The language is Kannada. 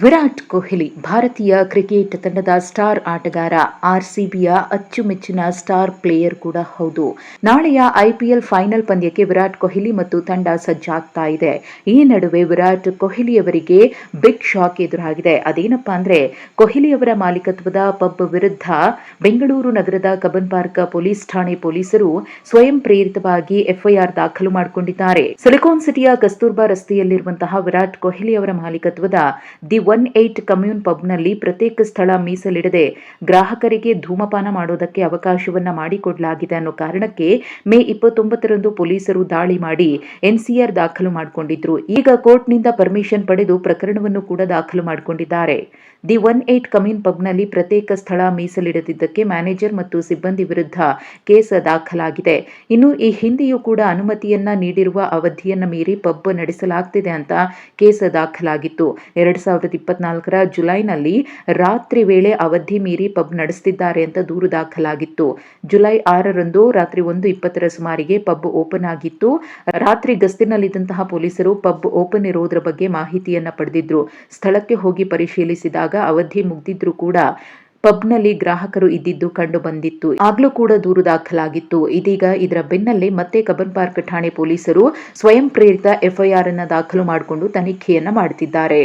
ವಿರಾಟ್ ಕೊಹ್ಲಿ, ಭಾರತೀಯ ಕ್ರಿಕೆಟ್ ತಂಡದ ಸ್ಟಾರ್ ಆಟಗಾರ, ಆರ್ಸಿಬಿಯ ಅಚ್ಚುಮೆಚ್ಚಿನ ಸ್ಟಾರ್ ಪ್ಲೇಯರ್ ಕೂಡ ಹೌದು. ನಾಳೆಯ ಐಪಿಎಲ್ ಫೈನಲ್ ಪಂದ್ಯಕ್ಕೆ ವಿರಾಟ್ ಕೊಹ್ಲಿ ಮತ್ತು ತಂಡ ಸಜ್ಜಾಗ್ತಾ ಇದೆ. ಈ ನಡುವೆ ವಿರಾಟ್ ಕೊಹ್ಲಿ ಅವರಿಗೆ ಬಿಗ್ ಶಾಕ್ ಎದುರಾಗಿದೆ. ಅದೇನಪ್ಪಾ ಅಂದ್ರೆ ಕೊಹ್ಲಿ ಅವರ ಮಾಲೀಕತ್ವದ ಪಬ್ ವಿರುದ್ಧ ಬೆಂಗಳೂರು ನಗರದ ಕಬನ್ ಪಾರ್ಕ್ ಪೊಲೀಸ್ ಠಾಣೆ ಪೊಲೀಸರು ಸ್ವಯಂ ಪ್ರೇರಿತವಾಗಿ ಎಫ್ಐಆರ್ ದಾಖಲು ಮಾಡಿಕೊಂಡಿದ್ದಾರೆ. ಸಿಲಿಕಾನ್ ಸಿಟಿಯ ಕಸ್ತೂರ್ಬಾ ರಸ್ತೆಯಲ್ಲಿರುವಂತಹ ವಿರಾಟ್ ಕೊಹ್ಲಿ ಅವರ ಮಾಲೀಕತ್ವದ ದಿ ಒನ್ ಏಟ್ ಕಮ್ಯೂನ್ ಪಬ್ನಲ್ಲಿ ಪ್ರತ್ಯೇಕ ಸ್ಥಳ ಮೀಸಲಿಡದೆ ಗ್ರಾಹಕರಿಗೆ ಧೂಮಪಾನ ಮಾಡೋದಕ್ಕೆ ಅವಕಾಶವನ್ನ ಮಾಡಿಕೊಡಲಾಗಿದೆ ಅನ್ನೋ ಕಾರಣಕ್ಕೆ ಮೇ ಇಪ್ಪತ್ತೊಂಬತ್ತರಂದು ಪೊಲೀಸರು ದಾಳಿ ಮಾಡಿ ಎನ್ಸಿಆರ್ ದಾಖಲು ಮಾಡಿಕೊಂಡಿದ್ರು. ಈಗ ಕೋರ್ಟ್ನಿಂದ ಪರ್ಮಿಷನ್ ಪಡೆದು ಪ್ರಕರಣವನ್ನು ಕೂಡ ದಾಖಲು ಮಾಡಿಕೊಂಡಿದ್ದಾರೆ. ದಿ ಒನ್ ಏಟ್ ಕಮ್ಯೂನ್ ಪಬ್ನಲ್ಲಿ ಪ್ರತ್ಯೇಕ ಸ್ಥಳ ಮೀಸಲಿಡದಿದ್ದಕ್ಕೆ ಮ್ಯಾನೇಜರ್ ಮತ್ತು ಸಿಬ್ಬಂದಿ ವಿರುದ್ಧ ಕೇಸ್ ದಾಖಲಾಗಿದೆ. ಇನ್ನು ಈ ಹಿಂದೆಯೂ ಕೂಡ ಅನುಮತಿಯನ್ನ ನೀಡಿರುವ ಅವಧಿಯನ್ನ ಮೀರಿ ಪಬ್ ನಡೆಸಲಾಗ್ತಿದೆ ಅಂತ ಕೇಸ್ ದಾಖಲಾಗಿತ್ತು. ಎರಡ್ ಸಾವಿರದ ಇಪ್ಪತ್ನಾಲ್ಕರ ಜುಲೈನಲ್ಲಿ ರಾತ್ರಿ ವೇಳೆ ಅವಧಿ ಮೀರಿ ಪಬ್ ನಡೆಸುತ್ತಿದ್ದಾರೆ ಅಂತ ದೂರು ದಾಖಲಾಗಿತ್ತು. ಜುಲೈ ಆರರಂದು ರಾತ್ರಿ ಒಂದು ಇಪ್ಪತ್ತರ ಸುಮಾರಿಗೆ ಪಬ್ ಓಪನ್ ಆಗಿತ್ತು. ರಾತ್ರಿ ಗಸ್ತಿನಲ್ಲಿದ್ದಂತಹ ಪೊಲೀಸರು ಪಬ್ ಓಪನ್ ಇರುವುದರ ಬಗ್ಗೆ ಮಾಹಿತಿಯನ್ನ ಪಡೆದಿದ್ರು. ಸ್ಥಳಕ್ಕೆ ಹೋಗಿ ಪರಿಶೀಲಿಸಿದಾಗ ಅವಧಿ ಮುಗ್ದಿದ್ರು ಕೂಡ ಪಬ್ನಲ್ಲಿ ಗ್ರಾಹಕರು ಇದ್ದಿದ್ದು ಕಂಡು ಬಂದಿತ್ತು. ಆಗ್ಲೂ ಕೂಡ ದೂರು ದಾಖಲಾಗಿತ್ತು. ಇದೀಗ ಇದರ ಬೆನ್ನಲ್ಲೇ ಮತ್ತೆ ಕಬನ್ ಪಾರ್ಕ್ ಠಾಣೆ ಪೊಲೀಸರು ಸ್ವಯಂ ಪ್ರೇರಿತ ಎಫ್ಐಆರ್ ಅನ್ನ ದಾಖಲು ಮಾಡಿಕೊಂಡು ತನಿಖೆಯನ್ನ ಮಾಡುತ್ತಿದ್ದಾರೆ